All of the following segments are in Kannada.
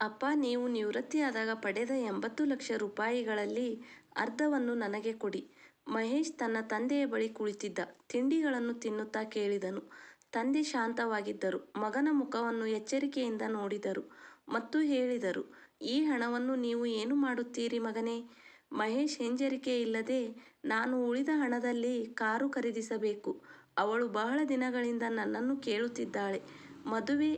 ಅಪ್ಪ ನೀವು ನಿವೃತ್ತಿಯಾದಾಗ ಪಡೆದ ಎಂಬತ್ತು ಲಕ್ಷ ರೂಪಾಯಿಗಳಲ್ಲಿ ಅರ್ಧವನ್ನು ನನಗೆ ಕೊಡಿ. ಮಹೇಶ್ ತನ್ನ ತಂದೆಯ ಬಳಿ ಕುಳಿತಿದ್ದ ತಿಂಡಿಗಳನ್ನು ತಿನ್ನುತ್ತಾ ಕೇಳಿದನು. ತಂದೆ ಶಾಂತವಾಗಿದ್ದರು. ಮಗನ ಮುಖವನ್ನು ಎಚ್ಚರಿಕೆಯಿಂದ ನೋಡಿದರು ಮತ್ತು ಹೇಳಿದರು, ಈ ಹಣವನ್ನು ನೀವು ಏನು ಮಾಡುತ್ತೀರಿ ಮಗನೇ? ಮಹೇಶ್ ಹಿಂಜರಿಕೆ ಇಲ್ಲದೆ ನಾನು ಉಳಿದ ಹಣದಲ್ಲಿ ಕಾರು ಖರೀದಿಸಬೇಕು. ಅವಳು ಬಹಳ ದಿನಗಳಿಂದ ನನ್ನನ್ನು ಕೇಳುತ್ತಿದ್ದಾಳೆ. ಮದುವೆ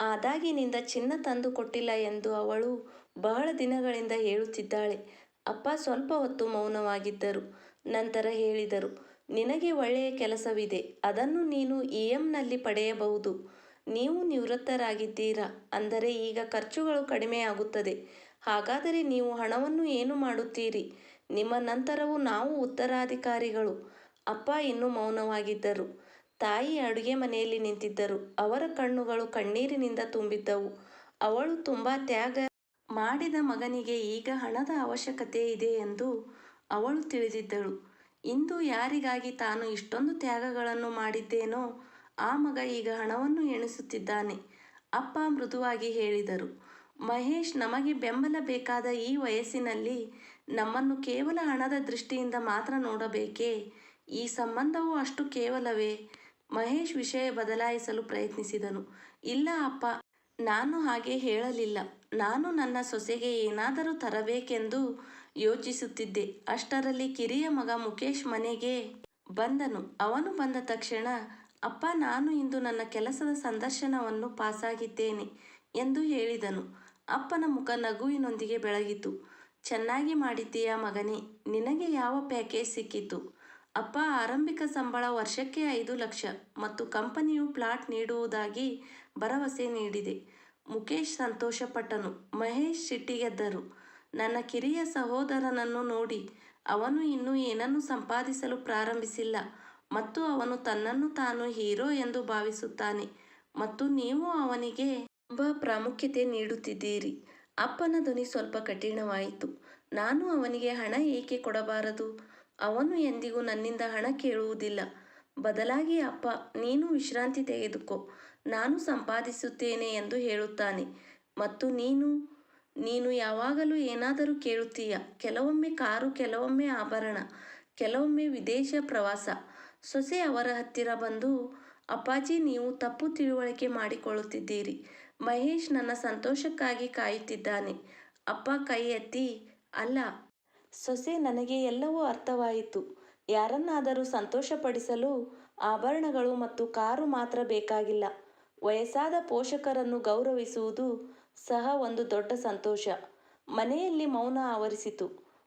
ಆದಾಗಿನಿಂದ ಚಿನ್ನ ತಂದು ಕೊಟ್ಟಿಲ್ಲ ಎಂದು ಅವಳು ಬಹಳ ದಿನಗಳಿಂದ ಹೇಳುತ್ತಿದ್ದಾಳೆ. ಅಪ್ಪ ಸ್ವಲ್ಪ ಹೊತ್ತು ಮೌನವಾಗಿದ್ದರು. ನಂತರ ಹೇಳಿದರು, ನಿನಗೆ ಒಳ್ಳೆಯ ಕೆಲಸವಿದೆ. ಅದನ್ನು ನೀನು ಇ ಎಂನಲ್ಲಿ ಪಡೆಯಬಹುದು. ನೀವು ನಿವೃತ್ತರಾಗಿದ್ದೀರಾ, ಅಂದರೆ ಈಗ ಖರ್ಚುಗಳು ಕಡಿಮೆಯಾಗುತ್ತದೆ. ಹಾಗಾದರೆ ನೀವು ಹಣವನ್ನು ಏನು ಮಾಡುತ್ತೀರಿ? ನಿಮ್ಮ ನಂತರವೂ ನಾವು ಉತ್ತರಾಧಿಕಾರಿಗಳು. ಅಪ್ಪ ಇನ್ನೂ ಮೌನವಾಗಿದ್ದರು. ತಾಯಿ ಅಡುಗೆ ಮನೆಯಲ್ಲಿ ನಿಂತಿದ್ದರು. ಅವರ ಕಣ್ಣುಗಳು ಕಣ್ಣೀರಿನಿಂದ ತುಂಬಿದ್ದವು. ಅವಳು ತುಂಬಾ ತ್ಯಾಗ ಮಾಡಿದ ಮಗನಿಗೆ ಈಗ ಹಣದ ಅವಶ್ಯಕತೆ ಇದೆ ಎಂದು ಅವಳು ತಿಳಿದಿದ್ದಳು. ಇಂದು ಯಾರಿಗಾಗಿ ತಾನು ಇಷ್ಟೊಂದು ತ್ಯಾಗಗಳನ್ನು ಮಾಡಿದ್ದೇನೋ ಆ ಮಗ ಈಗ ಹಣವನ್ನು ಎಣಿಸುತ್ತಿದ್ದಾನೆ. ಅಪ್ಪ ಮೃದುವಾಗಿ ಹೇಳಿದರು, ಮಹೇಶ್ ನಮಗೆ ಬೆಂಬಲ ಬೇಕಾದ ಈ ವಯಸ್ಸಿನಲ್ಲಿ ನಮ್ಮನ್ನು ಕೇವಲ ಹಣದ ದೃಷ್ಟಿಯಿಂದ ಮಾತ್ರ ನೋಡಬೇಕೇ? ಈ ಸಂಬಂಧವೂ ಅಷ್ಟು ಕೇವಲವೇ? ಮಹೇಶ್ ವಿಷಯ ಬದಲಾಯಿಸಲು ಪ್ರಯತ್ನಿಸಿದನು. ಇಲ್ಲ ಅಪ್ಪ. ನಾನು ಹಾಗೆ ಹೇಳಲಿಲ್ಲ. ನಾನು ನನ್ನ ಸೊಸೆಗೆ ಏನಾದರೂ ತರಬೇಕೆಂದು ಯೋಚಿಸುತ್ತಿದ್ದೆ. ಅಷ್ಟರಲ್ಲಿ ಕಿರಿಯ ಮಗ ಮುಕೇಶ್ ಮನೆಗೆ ಬಂದನು. ಅವನು ಬಂದ ತಕ್ಷಣ, ಅಪ್ಪ ನಾನು ಇಂದು ನನ್ನ ಕೆಲಸದ ಸಂದರ್ಶನವನ್ನು ಪಾಸಾಗಿದ್ದೇನೆ ಎಂದು ಹೇಳಿದನು. ಅಪ್ಪನ ಮುಖ ನಗುವಿನೊಂದಿಗೆ ಬೆಳಗಿತು. ಚೆನ್ನಾಗಿ ಮಾಡಿದ್ದೀಯಾ ಮಗನೇ. ನಿನಗೆ ಯಾವ ಪ್ಯಾಕೇಜ್ ಸಿಕ್ಕಿತು? ಅಪ್ಪ ಆರಂಭಿಕ ಸಂಬಳ ವರ್ಷಕ್ಕೆ ಐದು ಲಕ್ಷ ಮತ್ತು ಕಂಪನಿಯು ಪ್ಲಾಟ್ ನೀಡುವುದಾಗಿ ಭರವಸೆ ನೀಡಿದೆ. ಮುಕೇಶ್ ಸಂತೋಷಪಟ್ಟನು. ಮಹೇಶ್ ಸಿಟ್ಟಿಗೆದ್ದರು. ನನ್ನ ಕಿರಿಯ ಸಹೋದರನನ್ನು ನೋಡಿ. ಅವನು ಇನ್ನೂ ಏನನ್ನೂ ಸಂಪಾದಿಸಲು ಪ್ರಾರಂಭಿಸಿಲ್ಲ ಮತ್ತು ಅವನು ತನ್ನನ್ನು ತಾನು ಹೀರೋ ಎಂದು ಭಾವಿಸುತ್ತಾನೆ ಮತ್ತು ನೀವು ಅವನಿಗೆ ತುಂಬ ಪ್ರಾಮುಖ್ಯತೆ ನೀಡುತ್ತಿದ್ದೀರಿ. ಅಪ್ಪನ ಧ್ವನಿ ಸ್ವಲ್ಪ ಕಠಿಣವಾಯಿತು. ನಾನು ಅವನಿಗೆ ಹಣ ಏಕೆ ಕೊಡಬಾರದು? ಅವನು ಎಂದಿಗೂ ನನ್ನಿಂದ ಹಣ ಕೇಳುವುದಿಲ್ಲ. ಬದಲಾಗಿ ಅಪ್ಪ, ನೀನು ವಿಶ್ರಾಂತಿ ತೆಗೆದುಕೋ, ನಾನು ಸಂಪಾದಿಸುತ್ತೇನೆ ಎಂದು ಹೇಳುತ್ತಾನೆ. ಮತ್ತು ನೀನು? ನೀನು ಯಾವಾಗಲೂ ಏನಾದರೂ ಕೇಳುತ್ತೀಯ. ಕೆಲವೊಮ್ಮೆ ಕಾರು, ಕೆಲವೊಮ್ಮೆ ಆಭರಣ, ಕೆಲವೊಮ್ಮೆ ವಿದೇಶ ಪ್ರವಾಸ. ಸೊಸೆ ಅವರ ಹತ್ತಿರ ಬಂದು, ಅಪ್ಪಾಜಿ ನೀವು ತಪ್ಪು ತಿಳುವಳಿಕೆ ಮಾಡಿಕೊಳ್ಳುತ್ತಿದ್ದೀರಿ. ಮಹೇಶ್ ನನ್ನ ಸಂತೋಷಕ್ಕಾಗಿ ಕಾಯುತ್ತಿದ್ದಾನೆ. ಅಪ್ಪ ಕೈ ಎತ್ತಿ, ಅಲ್ಲ. ಸೊಸೆ ನನಗೆ ಎಲ್ಲವೂ ಅರ್ಥವಾಯಿತು. ಯಾರನ್ನಾದರೂ ಸಂತೋಷಪಡಿಸಲು ಆಭರಣಗಳು ಮತ್ತು ಕಾರು ಮಾತ್ರ ಬೇಕಾಗಿಲ್ಲ. ವಯಸ್ಸಾದ ಪೋಷಕರನ್ನು ಗೌರವಿಸುವುದು ಸಹ ಒಂದು ದೊಡ್ಡ ಸಂತೋಷ. ಮನೆಯಲ್ಲಿ ಮೌನ ಆವರಿಸಿತು.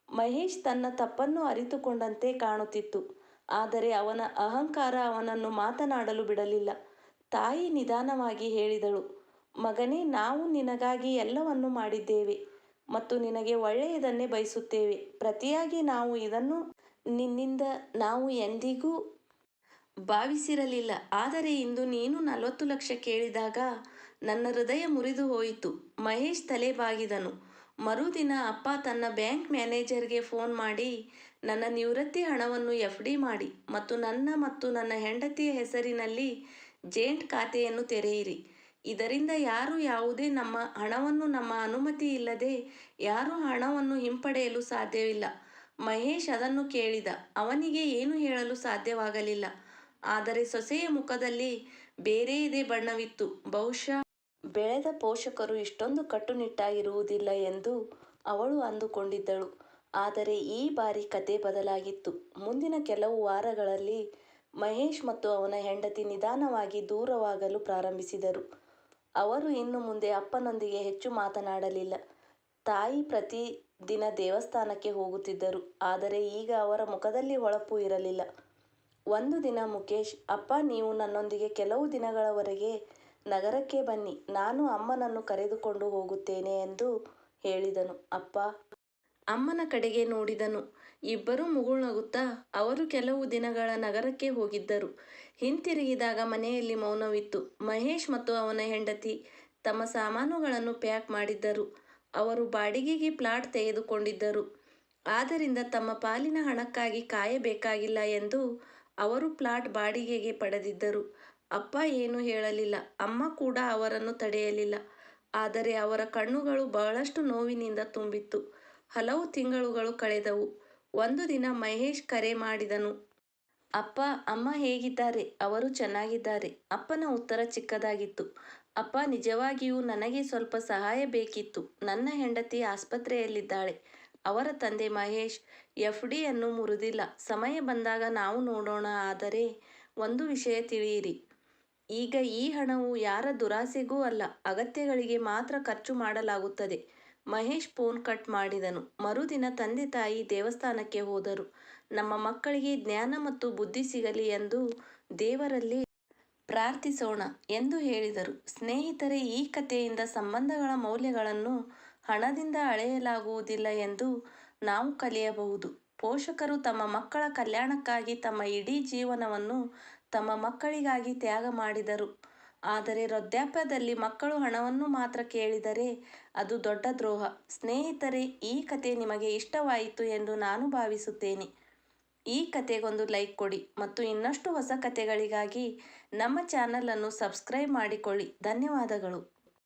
ಮಹೇಶ್ ತನ್ನ ತಪ್ಪನ್ನು ಅರಿತುಕೊಂಡಂತೆ ಕಾಣುತ್ತಿತ್ತು. ಆದರೆ ಅವನ ಅಹಂಕಾರ ಅವನನ್ನು ಮಾತನಾಡಲು ಬಿಡಲಿಲ್ಲ. ತಾಯಿ ನಿಧಾನವಾಗಿ ಹೇಳಿದಳು, ಮಗನೇ ನಾವು ನಿನಗಾಗಿ ಎಲ್ಲವನ್ನು ಮಾಡಿದ್ದೇವೆ ಮತ್ತು ನಿನಗೆ ಒಳ್ಳೆಯದನ್ನೇ ಬಯಸುತ್ತೇವೆ. ಪ್ರತಿಯಾಗಿ ನಾವು ಇದನ್ನು ನಿನ್ನಿಂದ ನಾವು ಎಂದಿಗೂ ಭಾವಿಸಿರಲಿಲ್ಲ. ಆದರೆ ಇಂದು ನೀನು ನಲವತ್ತು ಲಕ್ಷ ಕೇಳಿದಾಗ ನನ್ನ ಹೃದಯ ಮುರಿದು ಹೋಯಿತು. ಮಹೇಶ್ ತಲೆ ಬಾಗಿದನು. ಮರುದಿನ ಅಪ್ಪ ತನ್ನ ಬ್ಯಾಂಕ್ ಮ್ಯಾನೇಜರ್ಗೆ ಫೋನ್ ಮಾಡಿ, ನನ್ನ ನಿವೃತ್ತಿ ಹಣವನ್ನು ಎಫ್ಡಿ ಮಾಡಿ ಮತ್ತು ನನ್ನ ಮತ್ತು ನನ್ನ ಹೆಂಡತಿಯ ಹೆಸರಿನಲ್ಲಿ ಜೇಂಟ್ ಖಾತೆಯನ್ನು ತೆರೆಯಿರಿ. ಇದರಿಂದ ಯಾರು ಯಾವುದೇ ನಮ್ಮ ಹಣವನ್ನು ನಮ್ಮ ಅನುಮತಿ ಇಲ್ಲದೆ ಯಾರು ಹಣವನ್ನು ಹಿಂಪಡೆಯಲು ಸಾಧ್ಯವಿಲ್ಲ. ಮಹೇಶ್ ಅದನ್ನು ಕೇಳಿದ. ಅವನಿಗೆ ಏನು ಹೇಳಲು ಸಾಧ್ಯವಾಗಲಿಲ್ಲ. ಆದರೆ ಸೊಸೆಯ ಮುಖದಲ್ಲಿ ಬೇರೆಯದೇ ಬಣ್ಣವಿತ್ತು. ಬಹುಶಃ ಬೆಳೆದ ಪೋಷಕರು ಇಷ್ಟೊಂದು ಕಟ್ಟುನಿಟ್ಟಾಗಿರುವುದಿಲ್ಲ ಎಂದು ಅವಳು ಅಂದುಕೊಂಡಿದ್ದಳು. ಆದರೆ ಈ ಬಾರಿ ಕತೆ ಬದಲಾಗಿತ್ತು. ಮುಂದಿನ ಕೆಲವು ವಾರಗಳಲ್ಲಿ ಮಹೇಶ್ ಮತ್ತು ಅವನ ಹೆಂಡತಿ ನಿಧಾನವಾಗಿ ದೂರವಾಗಲು ಪ್ರಾರಂಭಿಸಿದರು. ಅವರು ಇನ್ನು ಮುಂದೆ ಅಪ್ಪನೊಂದಿಗೆ ಹೆಚ್ಚು ಮಾತನಾಡಲಿಲ್ಲ. ತಾಯಿ ಪ್ರತಿ ದಿನ ದೇವಸ್ಥಾನಕ್ಕೆ ಹೋಗುತ್ತಿದ್ದರು. ಆದರೆ ಈಗ ಅವರ ಮುಖದಲ್ಲಿ ಹೊಳಪು ಇರಲಿಲ್ಲ. ಒಂದು ದಿನ ಮುಕೇಶ್, ಅಪ್ಪ ನೀವು ನನ್ನೊಂದಿಗೆ ಕೆಲವು ದಿನಗಳವರೆಗೆ ನಗರಕ್ಕೆ ಬನ್ನಿ. ನಾನು ಅಮ್ಮನನ್ನು ಕರೆದುಕೊಂಡು ಹೋಗುತ್ತೇನೆ ಎಂದು ಹೇಳಿದನು. ಅಪ್ಪ ಅಮ್ಮನ ಕಡೆಗೆ ನೋಡಿದನು. ಇಬ್ಬರೂ ಮುಗುಳ್ನಗುತ್ತಾ ಅವರು ಕೆಲವು ದಿನಗಳ ನಗರಕ್ಕೆ ಹೋಗಿದ್ದರು. ಹಿಂತಿರುಗಿದಾಗ ಮನೆಯಲ್ಲಿ ಮೌನವಿತ್ತು. ಮಹೇಶ್ ಮತ್ತು ಅವನ ಹೆಂಡತಿ ತಮ್ಮ ಸಾಮಾನುಗಳನ್ನು ಪ್ಯಾಕ್ ಮಾಡಿದ್ದರು. ಅವರು ಬಾಡಿಗೆಗೆ ಪ್ಲಾಟ್ ತೆಗೆದುಕೊಂಡಿದ್ದರು. ಆದ್ದರಿಂದ ತಮ್ಮ ಪಾಲಿನ ಹಣಕ್ಕಾಗಿ ಕಾಯಬೇಕಾಗಿಲ್ಲ ಎಂದು ಅವರು ಪ್ಲಾಟ್ ಬಾಡಿಗೆಗೆ ಪಡೆದಿದ್ದರು. ಅಪ್ಪ ಏನೂ ಹೇಳಲಿಲ್ಲ. ಅಮ್ಮ ಕೂಡ ಅವರನ್ನು ತಡೆಯಲಿಲ್ಲ. ಆದರೆ ಅವರ ಕಣ್ಣುಗಳು ಬಹಳಷ್ಟು ನೋವಿನಿಂದ ತುಂಬಿತ್ತು. ಹಲವು ತಿಂಗಳುಗಳು ಕಳೆದವು. ಒಂದು ದಿನ ಮಹೇಶ್ ಕರೆ ಮಾಡಿದನು. ಅಪ್ಪ, ಅಮ್ಮ ಹೇಗಿದ್ದಾರೆ? ಅವರು ಚೆನ್ನಾಗಿದ್ದಾರೆ. ಅಪ್ಪನ ಉತ್ತರ ಚಿಕ್ಕದಾಗಿತ್ತು. ಅಪ್ಪ, ನಿಜವಾಗಿಯೂ ನನಗೆ ಸ್ವಲ್ಪ ಸಹಾಯ ಬೇಕಿತ್ತು. ನನ್ನ ಹೆಂಡತಿ ಆಸ್ಪತ್ರೆಯಲ್ಲಿದ್ದಾಳೆ. ಅವರ ತಂದೆ ಮಹೇಶ್ ಎಫ್. ಡಿ. ಅನ್ನು ಮುರಿದಿಲ್ಲ. ಸಮಯ ಬಂದಾಗ ನಾವು ನೋಡೋಣ. ಆದರೆ ಒಂದು ವಿಷಯ ತಿಳಿಯಿರಿ. ಈಗ ಈ ಹಣವು ಯಾರ ದುರಾಸೆಗೂ ಅಲ್ಲ, ಅಗತ್ಯಗಳಿಗೆ ಮಾತ್ರ ಖರ್ಚು ಮಾಡಲಾಗುತ್ತದೆ. ಮಹೇಶ್ ಫೋನ್ ಕಟ್ ಮಾಡಿದನು. ಮರುದಿನ ತಂದೆ-ತಾಯಿ ದೇವಸ್ಥಾನಕ್ಕೆ ಹೋದರು. ನಮ್ಮ ಮಕ್ಕಳಿಗೆ ಜ್ಞಾನ ಮತ್ತು ಬುದ್ಧಿ ಸಿಗಲಿ ಎಂದು ದೇವರಲ್ಲಿ ಪ್ರಾರ್ಥಿಸೋಣ ಎಂದು ಹೇಳಿದರು. ಸ್ನೇಹಿತರೆ, ಈ ಕಥೆಯಿಂದ ಸಂಬಂಧಗಳ ಮೌಲ್ಯಗಳನ್ನು ಹಣದಿಂದ ಅಳೆಯಲಾಗುವುದಿಲ್ಲ ಎಂದು ನಾವು ಕಲಿಯಬಹುದು. ಪೋಷಕರು ತಮ್ಮ ಮಕ್ಕಳ ಕಲ್ಯಾಣಕ್ಕಾಗಿ ತಮ್ಮ ಇಡೀ ಜೀವನವನ್ನು ತಮ್ಮ ಮಕ್ಕಳಿಗಾಗಿ ತ್ಯಾಗ ಮಾಡಿದರು. ಆದರೆ ವೃದ್ಧಾಪ್ಯದಲ್ಲಿ ಮಕ್ಕಳು ಹಣವನ್ನು ಮಾತ್ರ ಕೇಳಿದರೆ ಅದು ದೊಡ್ಡ ದ್ರೋಹ. ಸ್ನೇಹಿತರೆ, ಈ ಕಥೆ ನಿಮಗೆ ಇಷ್ಟವಾಯಿತು ಎಂದು ನಾನು ಭಾವಿಸುತ್ತೇನೆ. ಈ ಕಥೆಗೊಂದು ಲೈಕ್ ಕೊಡಿ ಮತ್ತು ಇನ್ನಷ್ಟು ಹೊಸ ಕಥೆಗಳಿಗಾಗಿ ನಮ್ಮ ಚಾನಲನ್ನು ಸಬ್ಸ್ಕ್ರೈಬ್ ಮಾಡಿಕೊಳ್ಳಿ. ಧನ್ಯವಾದಗಳು.